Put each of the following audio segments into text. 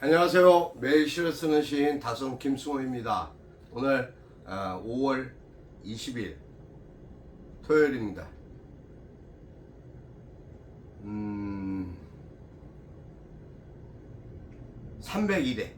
안녕하세요. 매일 시를 쓰는 시인 다솜 김승호입니다. 오늘 어, 5월 20일 토요일입니다. 음, 301회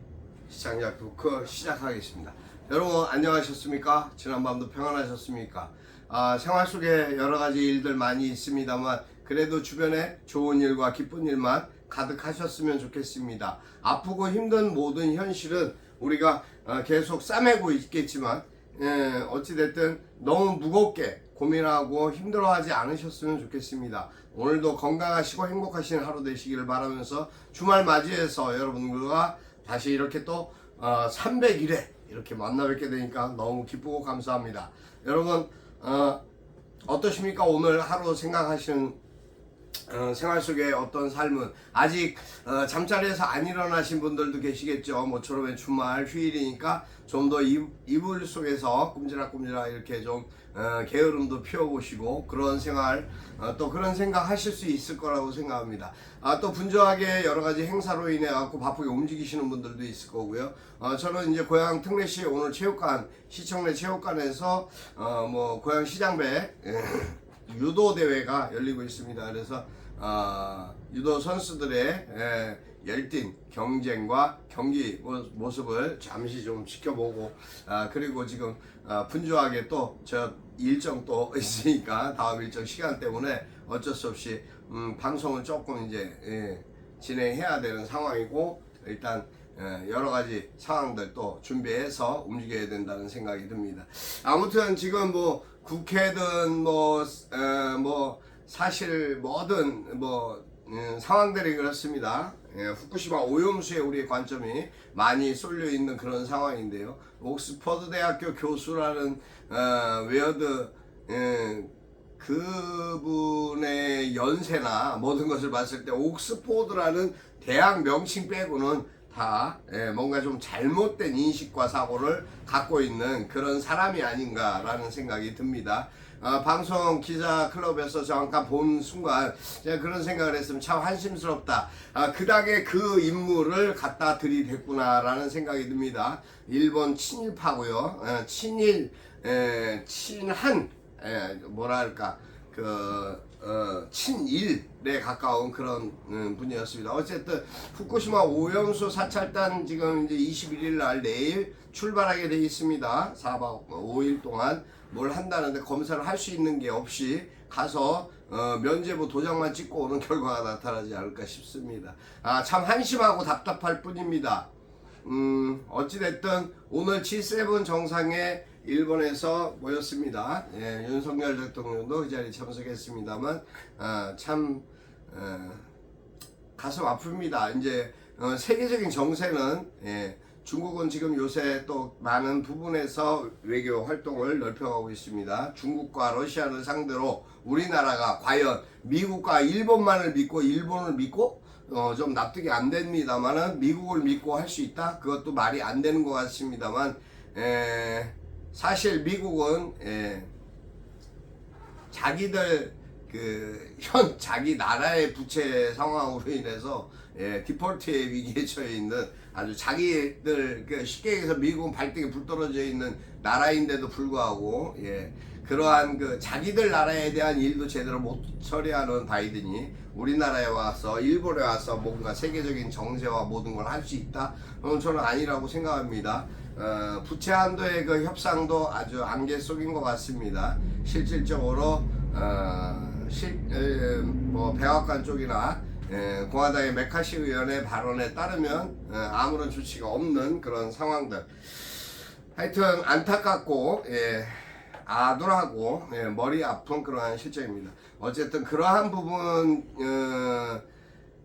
시장작 토크 시작하겠습니다. 여러분 안녕하셨습니까? 지난밤도 평안하셨습니까? 아, 생활 속에 여러 가지 일들 많이 있습니다만 그래도 주변에 좋은 일과 기쁜 일만 가득하셨으면 좋겠습니다. 아프고 힘든 모든 현실은 우리가 어, 계속 싸매고 있겠지만 예, 어찌됐든 너무 무겁게 고민하고 힘들어하지 않으셨으면 좋겠습니다. 오늘도 건강하시고 행복하신 하루 되시기를 바라면서 주말 맞이해서 여러분들과 다시 이렇게 또 어, 301회 이렇게 만나 뵙게 되니까 너무 기쁘고 감사합니다. 여러분 어, 어떠십니까? 오늘 하루 생각하시는 어, 생활 속의 어떤 삶은 아직 어, 잠자리에서 안 일어나신 분들도 계시겠죠. 모처럼의 주말 휴일이니까 좀 더 이불 속에서 꼼지락꼼지락 이렇게 좀 어, 게으름도 피워보시고 그런 생활 어, 또 그런 생각 하실 수 있을 거라고 생각합니다. 아, 또 분주하게 여러 가지 행사로 인해 갖고 바쁘게 움직이시는 분들도 있을 거고요. 어, 저는 이제 고향 특례시 오늘 체육관 시청내 체육관에서 어, 뭐 고향 시장배 유도 대회가 열리고 있습니다. 그래서 어, 유도 선수들의 예, 열띤 경쟁과 경기 모- 모습을 잠시 좀 지켜보고 아, 그리고 지금 아, 분주하게 또 저 일정 또 있으니까 다음 일정 시간 때문에 어쩔 수 없이 음, 방송을 조금 이제 예, 진행해야 되는 상황이고 일단 예, 여러 가지 상황들 또 준비해서 움직여야 된다는 생각이 듭니다. 아무튼 지금 뭐 국회든 뭐, 에, 뭐 사실 뭐든 뭐 음, 상황들이 그렇습니다. 예, 후쿠시마 오염수에 우리의 관점이 많이 쏠려 있는 그런 상황인데요. 옥스퍼드 대학교 교수라는 어, 웨어드 예, 그분의 연세나 모든 것을 봤을 때 옥스포드라는 대학 명칭 빼고는 다 예, 뭔가 좀 잘못된 인식과 사고를 갖고 있는 그런 사람이 아닌가라는 생각이 듭니다. 아, 방송 기자 클럽에서 잠깐 본 순간 제가 그런 생각을 했으면 참 한심스럽다. 아, 그 닭에 그 인물을 갖다 들이댔구나라는 생각이 듭니다. 일본 친일파고요. 어, 친일, 에, 친한, 에, 뭐랄까 그 어, 친일에 가까운 그런 음, 분이었습니다. 어쨌든 후쿠시마 오염수 사찰단 지금 이제 21일 날 내일 출발하게 돼 있습니다. 4박 5일 동안 뭘 한다는데 검사를 할 수 있는 게 없이 가서 어, 면제부 도장만 찍고 오는 결과가 나타나지 않을까 싶습니다. 아, 참 한심하고 답답할 뿐입니다. 음, 어찌됐든 오늘 G7 정상에 일본에서 모였습니다. 예, 윤석열 대통령도 그 자리에 참석했습니다만, 아, 참, 어, 가슴 아픕니다. 이제, 어, 세계적인 정세는, 예, 중국은 지금 요새 또 많은 부분에서 외교 활동을 넓혀가고 있습니다. 중국과 러시아를 상대로 우리나라가 과연 미국과 일본만을 믿고 일본을 믿고 어, 좀 납득이 안 됩니다만은 미국을 믿고 할 수 있다? 그것도 말이 안 되는 것 같습니다만 에, 사실 미국은 에, 자기들 그 현 자기 나라의 부채 상황으로 인해서 예, 디폴트의 위기에 처해 있는 아주 자기들 그 쉽게 얘기해서 미국은 발등에 불 떨어져 있는 나라인데도 불구하고 예, 그러한 그 자기들 나라에 대한 일도 제대로 못 처리하는 바이든이 우리나라에 와서 일본에 와서 뭔가 세계적인 정세와 모든 걸 할 수 있다? 그건 저는 아니라고 생각합니다. 어, 부채 한도의 그 협상도 아주 안개 속인 것 같습니다. 실질적으로 어, 실, 에, 뭐 백악관 쪽이나 에, 공화당의 메카시 의원의 발언에 따르면 어, 아무런 조치가 없는 그런 상황들. 하여튼 안타깝고 예, 아둔하고 예, 머리 아픈 그러한 실정입니다. 어쨌든 그러한 부분 어,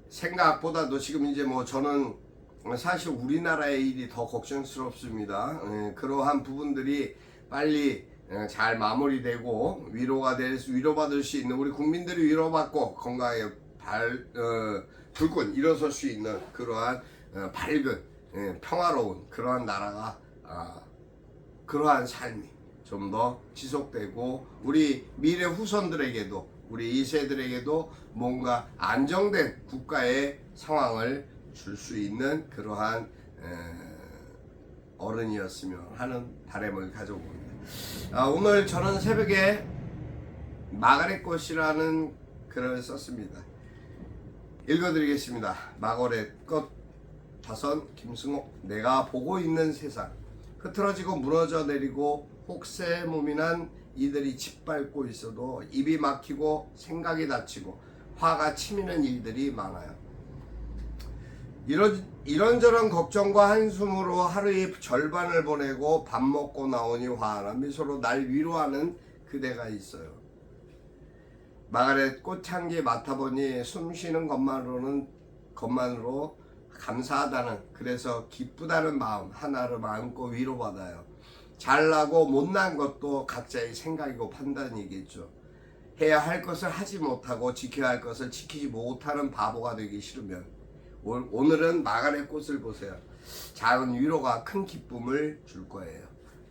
생각보다도 지금 이제 뭐 저는 사실 우리나라의 일이 더 걱정스럽습니다. 예, 그러한 부분들이 빨리 예, 잘 마무리되고 위로가 될 수, 위로받을 수 있는 우리 국민들이 위로받고 건강하게 발, 어, 불끈 일어설 수 있는 그러한 어, 밝은 예, 평화로운 그러한 나라가 아, 그러한 삶이 좀 더 지속되고 우리 미래 후손들에게도 우리 2세들에게도 뭔가 안정된 국가의 상황을 줄 수 있는 그러한 에, 어른이었으면 하는 바람을 가지고 봅니다. 아, 오늘 저는 새벽에 마가렛 꽃이라는 글을 썼습니다. 읽어드리겠습니다. 마가렛 꽃 다선 김승옥 내가 보고 있는 세상 흐트러지고 무너져 내리고 혹세 몸이난 이들이 짓밟고 있어도 입이 막히고 생각이 닫히고 화가 치미는 일들이 많아요. 이런 이런저런 걱정과 한숨으로 하루의 절반을 보내고 밥 먹고 나오니 환한 미소로 날 위로하는 그대가 있어요. 마가렛 꽃향기 맡아보니 숨 쉬는 것만으로는 것만으로 감사하다는 그래서 기쁘다는 마음 하나를 안고 위로받아요. 잘나고 못난 것도 각자의 생각이고 판단이겠죠. 해야 할 것을 하지 못하고 지켜야 할 것을 지키지 못하는 바보가 되기 싫으면 오- 오늘은 마가렛 꽃을 보세요. 작은 위로가 큰 기쁨을 줄 거예요.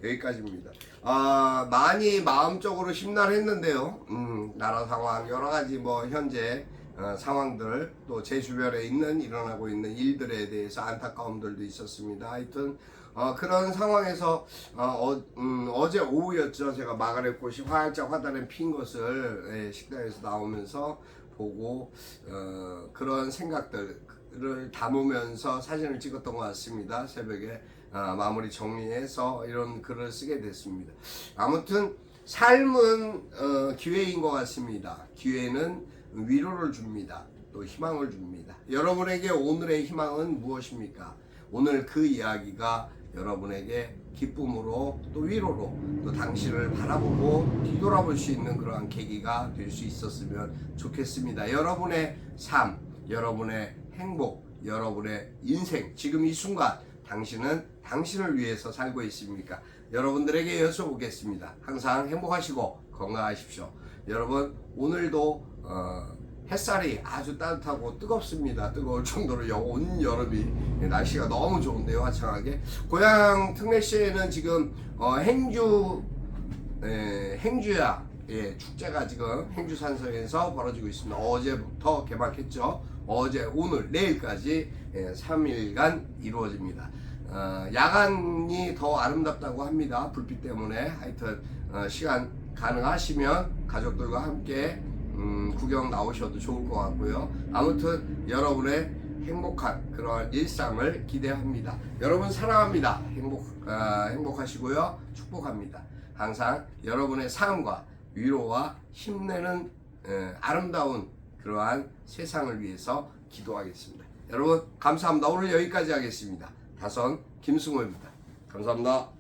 여기까지입니다. 아, 많이 마음적으로 심란했는데요. 음, 나라 상황 여러 가지 뭐 현재 어, 상황들 또 제 주변에 있는 일어나고 있는 일들에 대해서 안타까움들도 있었습니다. 하여튼 어, 그런 상황에서 어, 어, 제 오후였죠. 제가 마가렛 꽃이 활짝 화단에 핀 것을 예, 식당에서 나오면서 보고 어, 그런 생각들 을 담으면서 사진을 찍었던 것 같습니다. 새벽에 아, 마무리 정리해서 이런 글을 쓰게 됐습니다. 아무튼 삶은 어, 기회인 것 같습니다. 기회는 위로를 줍니다. 또 희망을 줍니다. 여러분에게 오늘의 희망은 무엇입니까? 오늘 그 이야기가 여러분에게 기쁨으로 또 위로로 또 당신을 바라보고 뒤돌아볼 수 있는 그러한 계기가 될 수 있었으면 좋겠습니다. 여러분의 삶, 여러분의 행복, 여러분의 인생, 지금 이 순간 당신은 당신을 위해서 살고 있습니까? 여러분들에게 여쭤보겠습니다. 항상 행복하시고 건강하십시오. 여러분 오늘도 어, 햇살이 아주 따뜻하고 뜨겁습니다. 뜨거울 정도로 여- 온 여름이 날씨가 너무 좋은데요, 화창하게. 고향 특례시에는 지금 어, 행주 에, 행주야 예, 축제가 지금 행주산성에서 벌어지고 있습니다. 어제부터 개막했죠. 어제, 오늘, 내일까지 예, 3일간 이루어집니다. 어, 야간이 더 아름답다고 합니다. 불빛 때문에 하여튼 어, 시간 가능하시면 가족들과 함께 음, 구경 나오셔도 좋을 것 같고요. 아무튼 여러분의 행복한 그런 일상을 기대합니다. 여러분 사랑합니다. 행복 아, 행복하시고요. 축복합니다. 항상 여러분의 삶과 위로와 힘내는 에, 아름다운 그러한 세상을 위해서 기도하겠습니다. 여러분 감사합니다. 오늘 여기까지 하겠습니다. 다선 김승호입니다. 감사합니다.